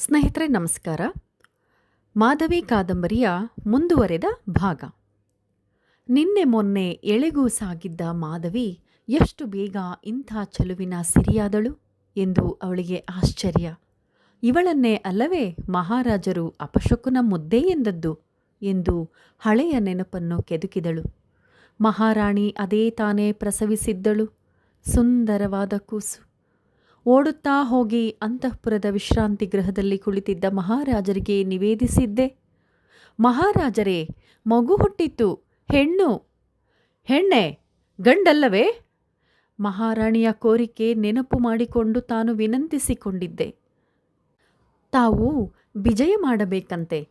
ಸ್ನೇಹಿತರೆ, ನಮಸ್ಕಾರ. ಮಾಧವಿ ಕಾದಂಬರಿಯ ಮುಂದುವರೆದ ಭಾಗ. ನಿನ್ನೆ ಮೊನ್ನೆ ಎಳೆಗೂ ಸಾಗಿದ್ದ ಮಾಧವಿ ಎಷ್ಟು ಬೇಗ ಇಂಥ ಚೆಲುವಿನ ಸಿರಿಯಾದಳು ಎಂದು ಅವಳಿಗೆ ಆಶ್ಚರ್ಯ. ಇವಳನ್ನೇ ಅಲ್ಲವೇ ಮಹಾರಾಜರು ಅಪಶಕುನ ಮುದ್ದೆ ಎಂದದ್ದು ಎಂದು ಹಳೆಯ ನೆನಪನ್ನು ಕೆದುಕಿದಳು. ಮಹಾರಾಣಿ ಅದೇ ತಾನೇ ಪ್ರಸವಿಸಿದ್ದಳು. ಸುಂದರವಾದ ಕೂಸು. ಓಡುತ್ತಾ ಹೋಗಿ ಅಂತಃಪುರದ ವಿಶ್ರಾಂತಿ ಗೃಹದಲ್ಲಿ ಕುಳಿತಿದ್ದ ಮಹಾರಾಜರಿಗೆ ನಿವೇದಿಸಿದ್ದೆ. ಮಹಾರಾಜರೇ, ಮಗು ಹುಟ್ಟಿತ್ತು, ಹೆಣ್ಣು, ಹೆಣ್ಣೆ, ಗಂಡಲ್ಲವೇ? ಮಹಾರಾಣಿಯ ಕೋರಿಕೆ ನೆನಪು ಮಾಡಿಕೊಂಡು ತಾನು ವಿನಂತಿಸಿಕೊಂಡಿದ್ದೆ. ತಾವು ವಿಜಯ ಮಾಡಬೇಕಂತೆ.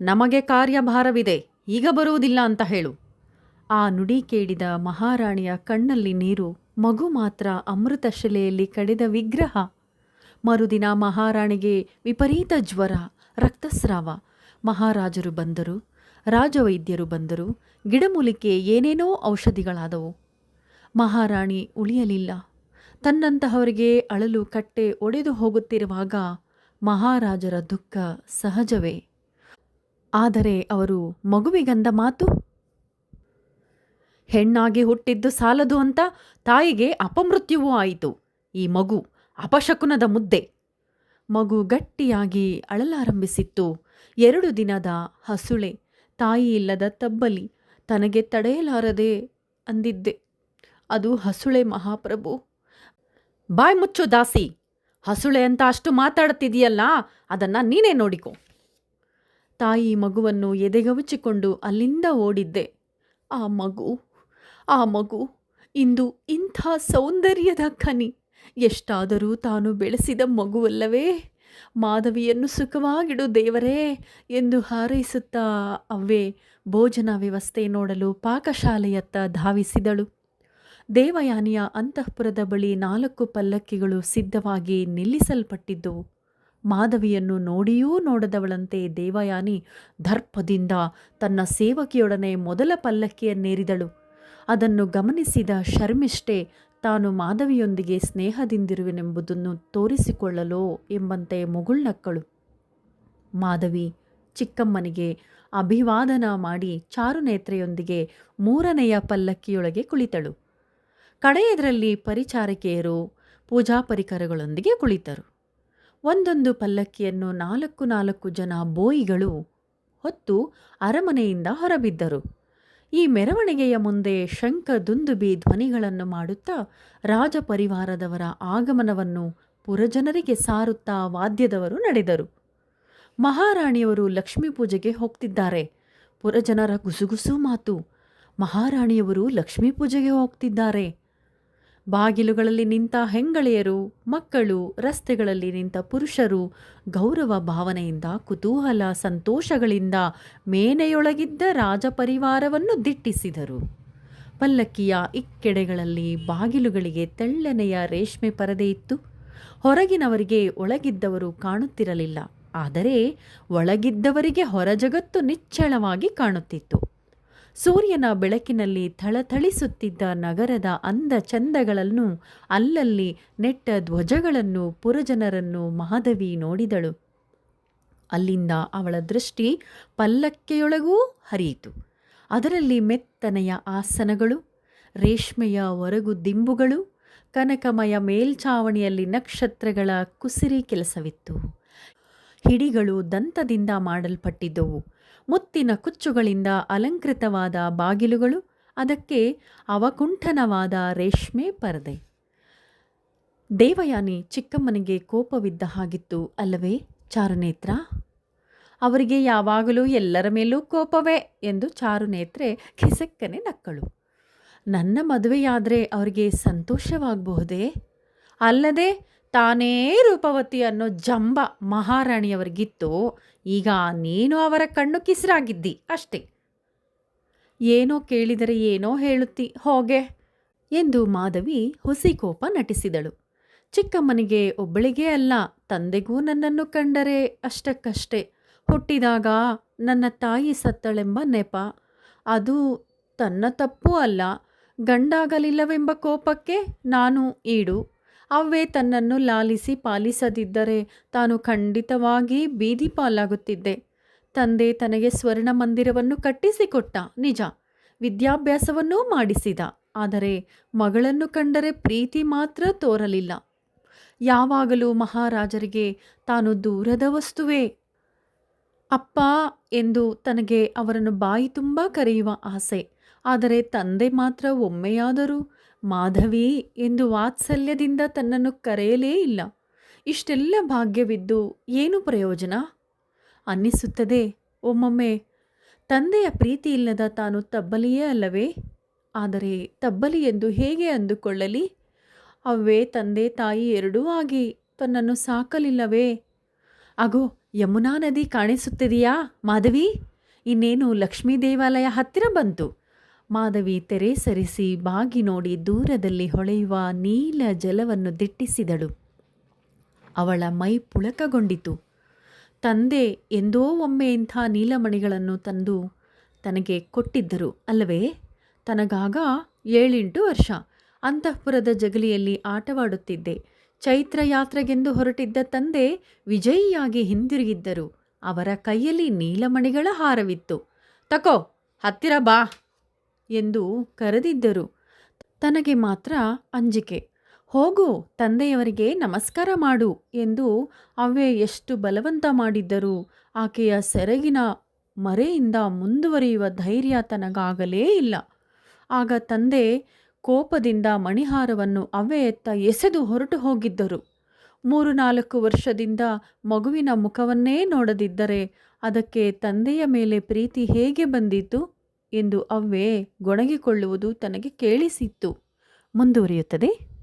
ನಮಗೆ ಕಾರ್ಯಭಾರವಿದೆ, ಈಗ ಬರುವುದಿಲ್ಲ ಅಂತ ಹೇಳು. ಆ ನುಡಿ ಕೇಳಿದ ಮಹಾರಾಣಿಯ ಕಣ್ಣಲ್ಲಿ ನೀರು ಮಗು ಮಾತ್ರ ಅಮೃತ ಶಿಲೆಯಲ್ಲಿ ಕಡಿದ ವಿಗ್ರಹ. ಮರುದಿನ ಮಹಾರಾಣಿಗೆ ವಿಪರೀತ ಜ್ವರ, ರಕ್ತಸ್ರಾವ. ಮಹಾರಾಜರು ಬಂದರು, ರಾಜವೈದ್ಯರು ಬಂದರು, ಗಿಡಮೂಲಿಕೆ ಏನೇನೋ ಔಷಧಿಗಳಾದವು. ಮಹಾರಾಣಿ ಉಳಿಯಲಿಲ್ಲ. ತನ್ನಂತಹವರಿಗೆ ಅಳಲು ಕಟ್ಟೆ ಒಡೆದು ಹೋಗುತ್ತಿರುವಾಗ ಮಹಾರಾಜರ ದುಃಖ ಸಹಜವೇ. ಆದರೆ ಅವರು ಮಗುವಿಗಂದ ಮಾತು? ಹೆಣ್ಣಾಗಿ ಹುಟ್ಟಿದ್ದು ಸಾಲದು ಅಂತ ತಾಯಿಗೆ ಅಪಮೃತ್ಯುವೂ ಆಯಿತು. ಈ ಮಗು ಅಪಶಕುನದ ಮುದ್ದೆ. ಮಗು ಗಟ್ಟಿಯಾಗಿ ಅಳಲಾರಂಭಿಸಿತ್ತು. ಎರಡು ದಿನದ ಹಸುಳೆ ತಾಯಿ ಇಲ್ಲದ ತಬ್ಬಲಿ ತನಗೆ ತಡೆಯಲಾರದೆ ಅಂದಿದ್ದೆ. ಅದು ಹಸುಳೆ ಮಹಾಪ್ರಭು. ಬಾಯ್ ಮುಚ್ಚು ದಾಸಿ, ಹಸುಳೆ ಅಂತ ಅಷ್ಟು ಮಾತಾಡ್ತಿದೆಯಲ್ಲ, ಅದನ್ನು ನೀನೇ ನೋಡಿಕೊ. ತಾಯಿ ಮಗುವನ್ನು ಎದೆಗವಚಿಕೊಂಡು ಅಲ್ಲಿಂದ ಓಡಿದ್ದೆ. ಆ ಮಗು ಆ ಮಗು ಇಂದು ಇಂಥ ಸೌಂದರ್ಯದ ಖನಿ ಎಷ್ಟಾದರೂ ತಾನು ಬೆಳೆಸಿದ ಮಗುವಲ್ಲವೇ? ಮಾಧವಿಯನ್ನು ಸುಖವಾಗಿಡು ದೇವರೇ ಎಂದು ಹಾರೈಸುತ್ತಾ ಅವ್ವೆ ಭೋಜನ ವ್ಯವಸ್ಥೆ ನೋಡಲು ಪಾಕಶಾಲೆಯತ್ತ ಧಾವಿಸಿದಳು. ದೇವಯಾನಿಯ ಅಂತಃಪುರದ ಬಳಿ ನಾಲ್ಕು ಪಲ್ಲಕ್ಕಿಗಳು ಸಿದ್ಧವಾಗಿ ನಿಲ್ಲಿಸಲ್ಪಟ್ಟಿದ್ದವು ಮಾಧವಿಯನ್ನು ನೋಡಿಯೂ ನೋಡದವಳಂತೆ ದೇವಯಾನಿ ದರ್ಪದಿಂದ ತನ್ನ ಸೇವಕಿಯೊಡನೆ ಮೊದಲ ಪಲ್ಲಕ್ಕಿಯನ್ನೇರಿದಳು. ಅದನ್ನು ಗಮನಿಸಿದ ಶರ್ಮಿಷ್ಠೆ, ತಾನು ಮಾಧವಿಯೊಂದಿಗೆ ಸ್ನೇಹದಿಂದಿರುವೆನೆಂಬುದನ್ನು ತೋರಿಸಿಕೊಳ್ಳಲೋ? ಎಂಬಂತೆ ಮುಗುಳ್ನಕ್ಕಳು ಮಾಧವಿ, ಚಿಕ್ಕಮ್ಮನಿಗೆ ಅಭಿವಾದನ ಮಾಡಿ ಚಾರುನೇತ್ರೆಯೊಂದಿಗೆ ಮೂರನೆಯ ಪಲ್ಲಕ್ಕಿಯೊಳಗೆ ಕುಳಿತಳು. ಕಡೆಯದರಲ್ಲಿ ಪರಿಚಾರಕಿಯರು ಪೂಜಾ ಪರಿಕರಗಳೊಂದಿಗೆ ಕುಳಿತರು. ಒಂದೊಂದು ಪಲ್ಲಕ್ಕಿಯನ್ನು ನಾಲ್ಕು ನಾಲ್ಕು ಜನ ಬೋಯಿಗಳು ಹೊತ್ತು ಅರಮನೆಯಿಂದ ಹೊರಬಿದ್ದರು. ಈ ಮೆರವಣಿಗೆಯ ಮುಂದೆ ಶಂಖ ದುಂದುಬಿ ಧ್ವನಿಗಳನ್ನು ಮಾಡುತ್ತಾ ರಾಜ ಪರಿವಾರದವರ ಆಗಮನವನ್ನು ಪುರಜನರಿಗೆ ಸಾರುತ್ತಾ ವಾದ್ಯದವರು ನಡೆದರು. ಮಹಾರಾಣಿಯವರು ಲಕ್ಷ್ಮೀ ಪೂಜೆಗೆ ಹೋಗ್ತಿದ್ದಾರೆ. ಪುರಜನರ ಗುಸುಗುಸು ಮಾತು. ಮಹಾರಾಣಿಯವರು ಲಕ್ಷ್ಮೀ ಪೂಜೆಗೆ ಹೋಗ್ತಿದ್ದಾರೆ. ಬಾಗಿಲುಗಳಲ್ಲಿ ನಿಂತ ಹೆಂಗಳೆಯರು, ಮಕ್ಕಳು, ರಸ್ತೆಗಳಲ್ಲಿ ನಿಂತ ಪುರುಷರು, ಗೌರವ ಭಾವನೆಯಿಂದ, ಕುತೂಹಲ, ಸಂತೋಷಗಳಿಂದ ಮೇನೆಯೊಳಗಿದ್ದ ರಾಜಪರಿವಾರವನ್ನು ದಿಟ್ಟಿಸಿದರು. ಪಲ್ಲಕ್ಕಿಯ ಇಕ್ಕೆಡೆಗಳಲ್ಲಿ ಬಾಗಿಲುಗಳಿಗೆ ತೆಳ್ಳನೆಯ ರೇಷ್ಮೆ ಪರದೆ ಇತ್ತು. ಹೊರಗಿನವರಿಗೆ ಒಳಗಿದ್ದವರು ಕಾಣುತ್ತಿರಲಿಲ್ಲ. ಆದರೆ ಒಳಗಿದ್ದವರಿಗೆ ಹೊರಜಗತ್ತು ನಿಚ್ಚಳವಾಗಿ ಕಾಣುತ್ತಿತ್ತು. ಸೂರ್ಯನ ಬೆಳಕಿನಲ್ಲಿ ಥಳಥಳಿಸುತ್ತಿದ್ದ ನಗರದ ಅಂದ ಚಂದಗಳನ್ನು ಅಲ್ಲಲ್ಲಿ ನೆಟ್ಟ ಧ್ವಜಗಳನ್ನು ಪುರಜನರನ್ನು ಮಾಧವಿ ನೋಡಿದಳು. ಅಲ್ಲಿಂದ ಅವಳ ದೃಷ್ಟಿ ಪಲ್ಲಕ್ಕೆಯೊಳಗೂ ಹರಿಯಿತು. ಅದರಲ್ಲಿ ಮೆತ್ತನೆಯ ಆಸನಗಳು, ರೇಷ್ಮೆಯ ಒರಗು ದಿಂಬುಗಳು, ಕನಕಮಯ ಮೇಲ್ಛಾವಣಿಯಲ್ಲಿ ನಕ್ಷತ್ರಗಳ ಕುಸಿರಿ ಕೆಲಸವಿತ್ತು. ಹಿಡಿಗಳು ದಂತದಿಂದ ಮಾಡಲ್ಪಟ್ಟಿದ್ದವು. ಮುತ್ತಿನ ಕುಚ್ಚುಗಳಿಂದ ಅಲಂಕೃತವಾದ ಬಾಗಿಲುಗಳು, ಅದಕ್ಕೆ ಅವಕುಂಠನವಾದ ರೇಷ್ಮೆ ಪರದೆ. ದೇವಯಾನಿ ಚಿಕ್ಕಮ್ಮನಿಗೆ ಕೋಪವಿದ್ದ ಹಾಗಿತ್ತು ಅಲ್ಲವೇ ಚಾರುನೇತ್ರ? ಅವರಿಗೆ ಯಾವಾಗಲೂ ಎಲ್ಲರ ಮೇಲೂ ಕೋಪವೇ ಎಂದು ಚಾರುನೇತ್ರೆ ಕಿಸಕ್ಕನೆ ನಕ್ಕಳು. ನನ್ನ ಮದುವೆಯಾದರೆ ಅವರಿಗೆ ಸಂತೋಷವಾಗಬಹುದೇ? ಅಲ್ಲದೆ ತಾನೇ ರೂಪವತಿ ಅನ್ನೋ ಜಂಬ ಮಹಾರಾಣಿಯವರಿಗಿತ್ತು. ಈಗ ನೀನು ಅವರ ಕಣ್ಣು ಕಿಸರಾಗಿದ್ದಿ ಅಷ್ಟೇ. ಏನೋ ಕೇಳಿದರೆ ಏನೋ ಹೇಳುತ್ತಿ, ಹೋಗೆ ಎಂದು ಮಾಧವಿ ಹುಸಿ ಕೋಪ ನಟಿಸಿದಳು. ಚಿಕ್ಕಮ್ಮನಿಗೆ ಒಬ್ಬಳಿಗೇ ಅಲ್ಲ, ತಂದೆಗೂ ನನ್ನನ್ನು ಕಂಡರೆ ಅಷ್ಟಕ್ಕಷ್ಟೇ. ಹುಟ್ಟಿದಾಗ ನನ್ನ ತಾಯಿ ಸತ್ತಳೆಂಬ ನೆಪ. ಅದು ತನ್ನ ತಪ್ಪೂ ಅಲ್ಲ, ಗಂಡಾಗಲಿಲ್ಲವೆಂಬ ಕೋಪಕ್ಕೆ ನಾನು ಈಡು. ಅವ್ವೆ ತನ್ನನ್ನು ಲಾಲಿಸಿ ಪಾಲಿಸದಿದ್ದರೆ ತಾನು ಖಂಡಿತವಾಗಿ ಬೀದಿ ಪಾಲಾಗುತ್ತಿದ್ದೆ. ತಂದೆ ತನಗೆ ಸ್ವರ್ಣ ಮಂದಿರವನ್ನು ಕಟ್ಟಿಸಿಕೊಟ್ಟ. ನಿಜ, ವಿದ್ಯಾಭ್ಯಾಸವನ್ನೂ ಮಾಡಿಸಿದ. ಆದರೆ ಮಗಳನ್ನು ಕಂಡರೆ ಪ್ರೀತಿ ಮಾತ್ರ ತೋರಲಿಲ್ಲ. ಯಾವಾಗಲೂ ಮಹಾರಾಜರಿಗೆ, ತಾನು ದೂರದ ವಸ್ತುವೇ. ಅಪ್ಪ ಎಂದು ತನಗೆ ಅವರನ್ನು ಬಾಯಿ ತುಂಬ ಕರೆಯುವ ಆಸೆ. ಆದರೆ ತಂದೆ ಮಾತ್ರ ಒಮ್ಮೆಯಾದರೂ ಮಾಧವಿ ಎಂದು ವಾತ್ಸಲ್ಯದಿಂದ ತನ್ನನ್ನು ಕರೆಯಲೇ ಇಲ್ಲ. ಇಷ್ಟೆಲ್ಲ ಭಾಗ್ಯವಿದ್ದು ಏನು ಪ್ರಯೋಜನ? ಅನ್ನಿಸುತ್ತದೆ, ಒಮ್ಮೊಮ್ಮೆ, ತಂದೆಯ ಪ್ರೀತಿ ಇಲ್ಲದ ತಾನು ತಬ್ಬಲಿಯೇ ಅಲ್ಲವೇ? ಆದರೆ ತಬ್ಬಲಿ ಎಂದು ಹೇಗೆ ಅಂದುಕೊಳ್ಳಲಿ? ಅವೇ ತಂದೆ, ತಾಯಿ ಎರಡೂ ಆಗಿ ತನ್ನನ್ನು ಸಾಕಲಿಲ್ಲವೇ? ಅಗೋ, ಯಮುನಾ ನದಿ ಕಾಣಿಸುತ್ತಿದೆಯಾ ಮಾಧವಿ? ಇನ್ನೇನು ಲಕ್ಷ್ಮೀ ದೇವಾಲಯ ಹತ್ತಿರ ಬಂತು? ಮಾಧವಿ ತೆರೆ ಸರಿಸಿ ಬಾಗಿ ನೋಡಿ ದೂರದಲ್ಲಿ ಹೊಳೆಯುವ ನೀಲ ಜಲವನ್ನು ದಿಟ್ಟಿಸಿದಳು. ಅವಳ ಮೈ ಪುಳಕಗೊಂಡಿತು. ತಂದೆ ಎಂದೋ ಒಮ್ಮೆ ಇಂಥ ನೀಲಮಣಿಗಳನ್ನು ತಂದು ತನಗೆ ಕೊಟ್ಟಿದ್ದರು ಅಲ್ಲವೇ? ತನಗಾಗ ಏಳೆಂಟು ವರ್ಷ. ಅಂತಃಪುರದ ಜಗಲಿಯಲ್ಲಿ ಆಟವಾಡುತ್ತಿದ್ದೆ. ಚೈತ್ರ ಯಾತ್ರೆಗೆಂದು ಹೊರಟಿದ್ದ ತಂದೆ ವಿಜಯಿಯಾಗಿ ಹಿಂದಿರುಗಿದ್ದರು. ಅವರ ಕೈಯಲ್ಲಿ ನೀಲಮಣಿಗಳ ಹಾರವಿತ್ತು. ತಕೋ, ಹತ್ತಿರ ಬಾ. ಎಂದು ಕರೆದಿದ್ದರು. ತನಗೆ ಮಾತ್ರ ಅಂಜಿಕೆ. ಹೋಗು, ತಂದೆಯವರಿಗೆ ನಮಸ್ಕಾರ ಮಾಡು ಎಂದು ಅವೆ ಎಷ್ಟು ಬಲವಂತ ಮಾಡಿದ್ದರು. ಆಕೆಯ ಸೆರಗಿನ ಮರೆಯಿಂದ ಮುಂದುವರಿಯುವ ಧೈರ್ಯ ತನಗಾಗಲೇ ಇಲ್ಲ. ಆಗ ತಂದೆ ಕೋಪದಿಂದ ಮಣಿಹಾರವನ್ನು ಎತ್ತ ಎಸೆದು ಹೊರಟು ಹೋಗಿದ್ದರು. ಮೂರು ನಾಲ್ಕು ವರ್ಷದಿಂದ ಮಗುವಿನ ಮುಖವನ್ನೇ ನೋಡದಿದ್ದರೆ ಅದಕ್ಕೆ ತಂದೆಯ ಮೇಲೆ ಪ್ರೀತಿ ಹೇಗೆ ಬಂದಿತು ಎಂದು ಅವ್ವೆ ಗೊಣಗಿಕೊಳ್ಳುವುದು ತನಗೆ ಕೇಳಿಸಿತ್ತು. ಮುಂದುವರಿಯುತ್ತದೆ.